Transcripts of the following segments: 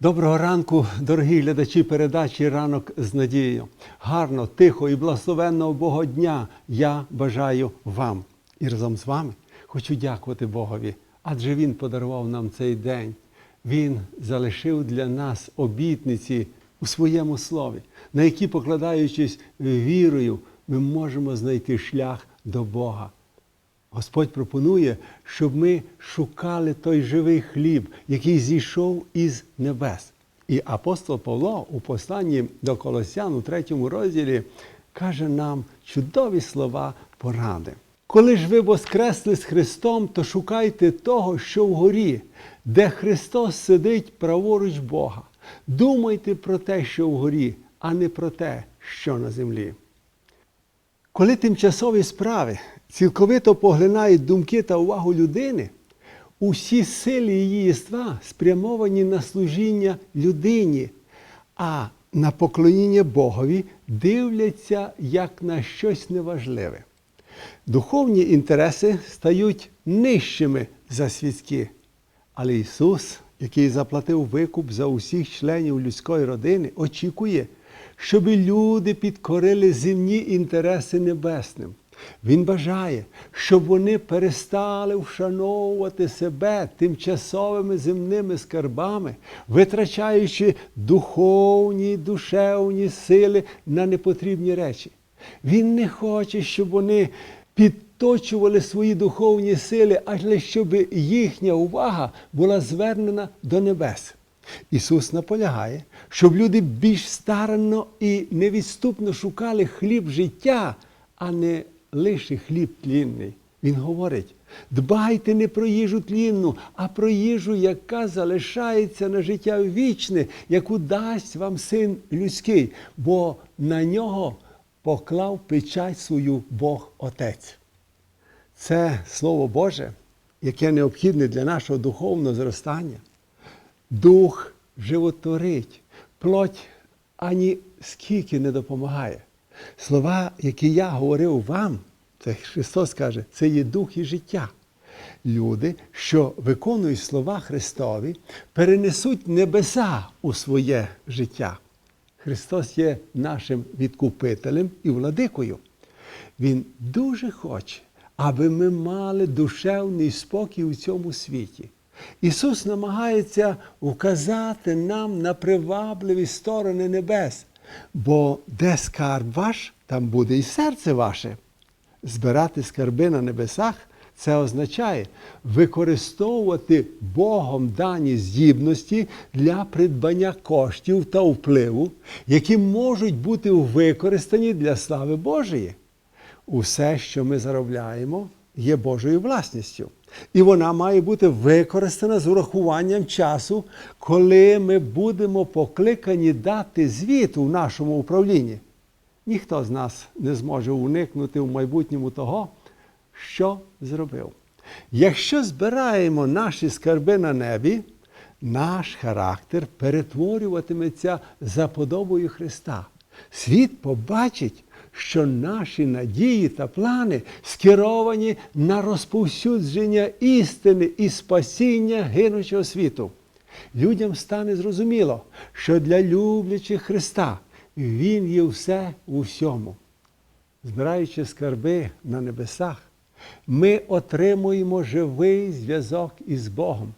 Доброго ранку, дорогі глядачі передачі Ранок з надією. Гарно, тихо і благословенного Бога дня я бажаю вам. І разом з вами хочу дякувати Богові, адже Він подарував нам цей день. Він залишив для нас обітниці у своєму слові, на які, покладаючись вірою, ми можемо знайти шлях до Бога. Господь пропонує, щоб ми шукали той живий хліб, який зійшов із небес. І апостол Павло у посланні до Колосян у третьому розділі каже нам чудові слова поради. Коли ж ви воскресли з Христом, то шукайте того, що вгорі, де Христос сидить праворуч Бога. Думайте про те, що вгорі, а не про те, що на землі. Коли тимчасові справи цілковито поглинають думки та увагу людини, усі сили її єства спрямовані на служіння людині, а на поклоніння Богові дивляться як на щось неважливе. Духовні інтереси стають нижчими за світські. Але Ісус, який заплатив викуп за усіх членів людської родини, очікує, щоб люди підкорили земні інтереси небесним. Він бажає, щоб вони перестали вшановувати себе тимчасовими земними скарбами, витрачаючи духовні, душевні сили на непотрібні речі. Він не хоче, щоб вони підточували свої духовні сили, але щоб їхня увага була звернена до небес. Ісус наполягає, щоб люди більш старанно і невідступно шукали хліб життя, а не лише хліб тлінний. Він говорить: дбайте не про їжу тлінну, а про їжу, яка залишається на життя вічне, яку дасть вам син людський, бо на нього поклав печать свою Бог Отець. Це Слово Боже, яке необхідне для нашого духовного зростання. Дух животворить, плоть ані скільки не допомагає. Слова, які я говорив вам, це Христос каже, це є дух і життя. Люди, що виконують слова Христові, перенесуть небеса у своє життя. Христос є нашим відкупителем і владикою. Він дуже хоче, аби ми мали душевний спокій у цьому світі. Ісус намагається вказати нам на привабливі сторони небес, бо де скарб ваш, там буде і серце ваше. Збирати скарби на небесах це означає використовувати Богом дані здібності для придбання коштів та впливу, які можуть бути використані для слави Божої. Усе, що ми заробляємо, є Божою власністю. І вона має бути використана з урахуванням часу, коли ми будемо покликані дати звіт у нашому управлінні. Ніхто з нас не зможе уникнути в майбутньому того, що зробив. Якщо збираємо наші скарби на небі, наш характер перетворюватиметься за подобою Христа. Світ побачить, що наші надії та плани скеровані на розповсюдження істини і спасіння гинучого світу. Людям стане зрозуміло, що для люблячих Христа Він є все у всьому. Збираючи скарби на небесах, ми отримуємо живий зв'язок із Богом,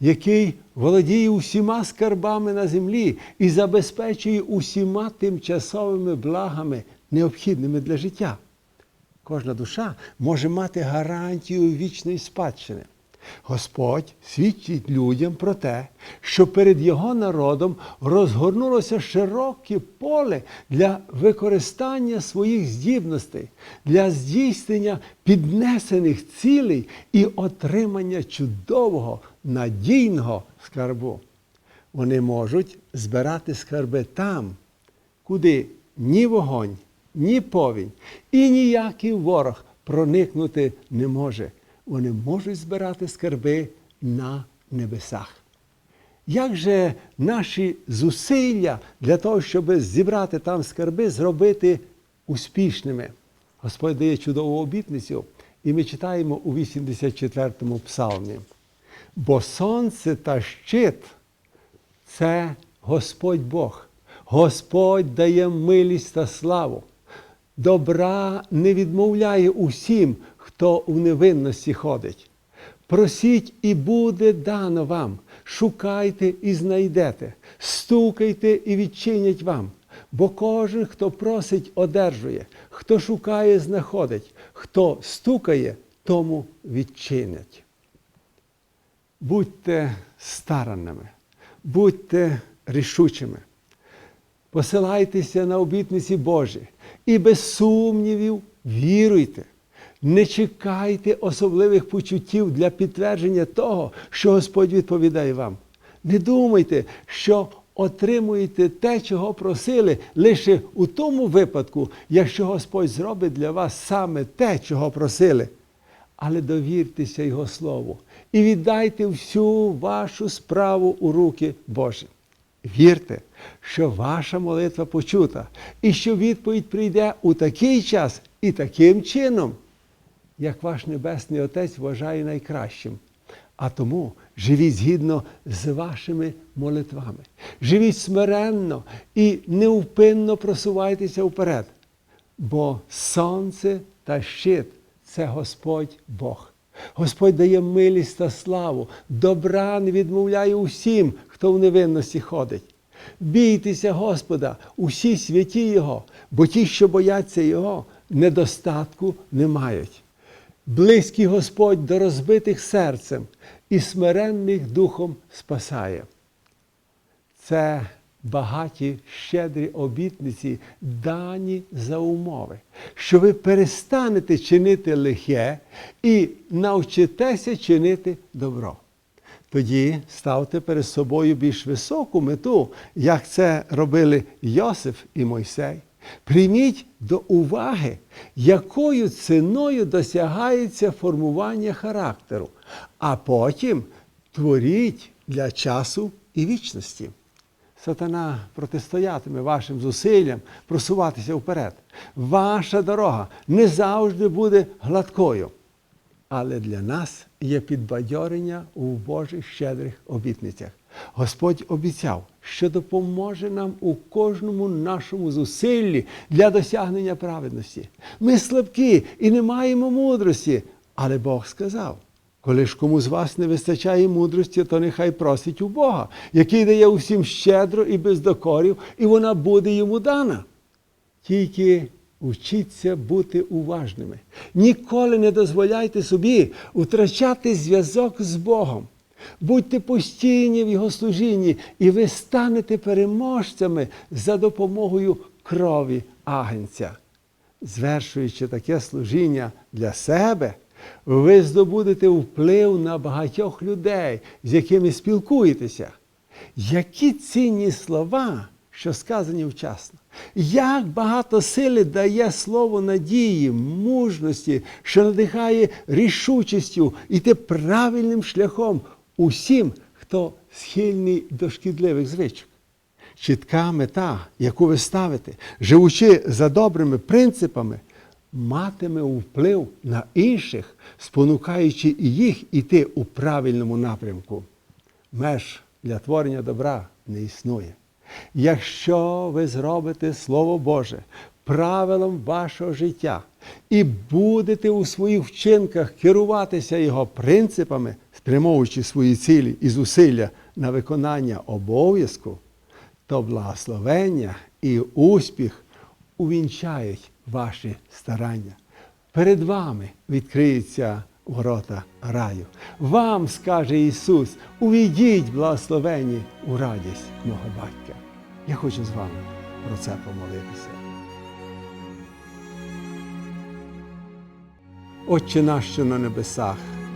який володіє усіма скарбами на землі і забезпечує усіма тимчасовими благами, необхідними для життя. Кожна душа може мати гарантію вічної спадщини. Господь свідчить людям про те, що перед його народом розгорнулося широке поле для використання своїх здібностей, для здійснення піднесених цілей і отримання чудового надійного скарбу. Вони можуть збирати скарби там, куди ні вогонь, ні повінь і ніякий ворог проникнути не може вони можуть збирати скарби на небесах. Як же наші зусилля для того, щоб зібрати там скарби, зробити успішними? Господь дає чудову обітницю, і ми читаємо у 84-му псалмі. Бо сонце та щит це Господь Бог. Господь дає милість та славу. Добра не відмовляє усім, хто у невинності ходить. Просіть і буде дано вам. Шукайте і знайдете, стукайте і відчинять вам. Бо кожен, хто просить, одержує, хто шукає, знаходить, хто стукає, тому відчинять. Будьте старанними, будьте рішучими, посилайтеся на обітниці Божі і без сумнівів віруйте. Не чекайте особливих почуттів для підтвердження того, що Господь відповідає вам. Не думайте, що отримуєте те, чого просили, лише у тому випадку, якщо Господь зробить для вас саме те, чого просили. Але довіртеся Його Слову і віддайте всю вашу справу у руки Божі. Вірте, що ваша молитва почута, і що відповідь прийде у такий час і таким чином, як ваш Небесний Отець вважає найкращим. А тому живіть згідно з вашими молитвами. Живіть смиренно і неупинно просувайтеся вперед. Бо сонце та щит це Господь Бог. Господь дає милість та славу, добра не відмовляє усім, хто в невинності ходить. Бійтеся Господа, усі святі Його, бо ті, що бояться Його, недостатку не мають. Близький Господь до розбитих серцем і смиренних духом спасає. Це багаті щедрі обітниці, дані за умови, що ви перестанете чинити лихе і навчитеся чинити добро. Тоді ставте перед собою більш високу мету, як це робили Йосиф і Мойсей. Прийміть до уваги, якою ціною досягається формування характеру, а потім творіть для часу і вічності. Сатана протистоятиме вашим зусиллям просуватися вперед. Ваша дорога не завжди буде гладкою. Але для нас є підбадьорення у Божих щедрих обітницях. Господь обіцяв, що допоможе нам у кожному нашому зусиллі для досягнення праведності. Ми слабкі і не маємо мудрості, але Бог сказав. Коли ж кому з вас не вистачає мудрості, то нехай просить у Бога, який дає усім щедро і без докорів, і вона буде йому дана. Тільки учіться бути уважними. Ніколи не дозволяйте собі втрачати зв'язок з Богом. Будьте постійні в Його служінні, і ви станете переможцями за допомогою крові агенця. Звершуючи таке служіння для себе, ви здобудете вплив на багатьох людей, з якими спілкуєтеся. Які цінні слова, що сказані вчасно. Як багато сили дає слово надії, мужності, що надихає рішучістю іти правильним шляхом усім, хто схильний до шкідливих звичок. Чітка мета, яку ви ставите, живучи за добрими принципами, матиме вплив на інших, спонукаючи і їх іти у правильному напрямку. Меж для творення добра не існує. Якщо ви зробите Слово Боже правилом вашого життя і будете у своїх вчинках керуватися Його принципами, спрямовуючи свої цілі і зусилля на виконання обов'язку, то благословення і успіх увінчають ваші старання. Перед вами відкриються ворота раю. Вам, скаже Ісус, увійдіть благословені у радість мого батька. Я хочу з вами про це помолитися. Отче наш, що на небесах,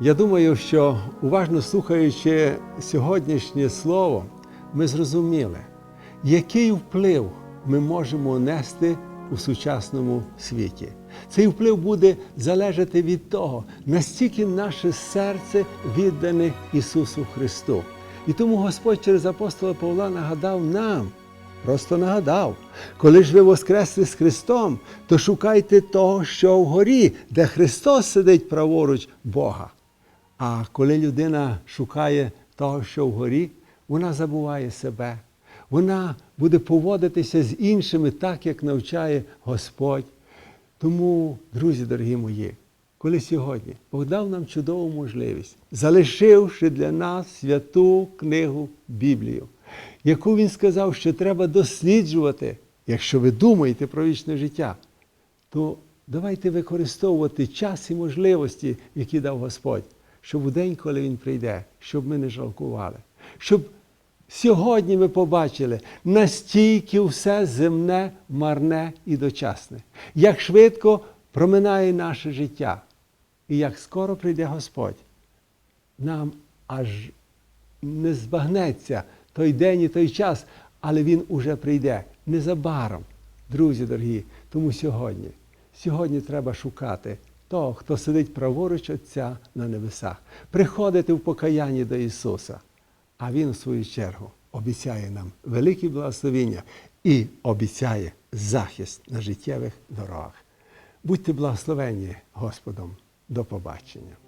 Я думаю, що уважно слухаючи сьогоднішнє слово, ми зрозуміли, який вплив ми можемо нести у сучасному світі. Цей вплив буде залежати від того, настільки наше серце віддане Ісусу Христу. І тому Господь через апостола Павла нагадав нам, просто нагадав, коли ж ви воскресли з Христом, то шукайте того, що вгорі, де Христос сидить праворуч Бога. А коли людина шукає того, що вгорі, вона забуває себе. Вона буде поводитися з іншими так, як навчає Господь. Тому, друзі дорогі мої, коли сьогодні Бог дав нам чудову можливість, залишивши для нас святу книгу Біблію, яку він сказав, що треба досліджувати, якщо ви думаєте про вічне життя, то давайте використовувати час і можливості, які дав Господь, щоб у день, коли Він прийде, щоб ми не жалкували, щоб сьогодні ми побачили, настільки все земне, марне і дочасне, як швидко проминає наше життя, і як скоро прийде Господь, нам аж не збагнеться той день і той час, але він уже прийде незабаром. Друзі дорогі, тому сьогодні, сьогодні треба шукати того, хто сидить праворуч Отця на небесах, приходити в покаянні до Ісуса. А Він, в свою чергу, обіцяє нам великі благословення і обіцяє захист на життєвих дорогах. Будьте благословені Господом. До побачення.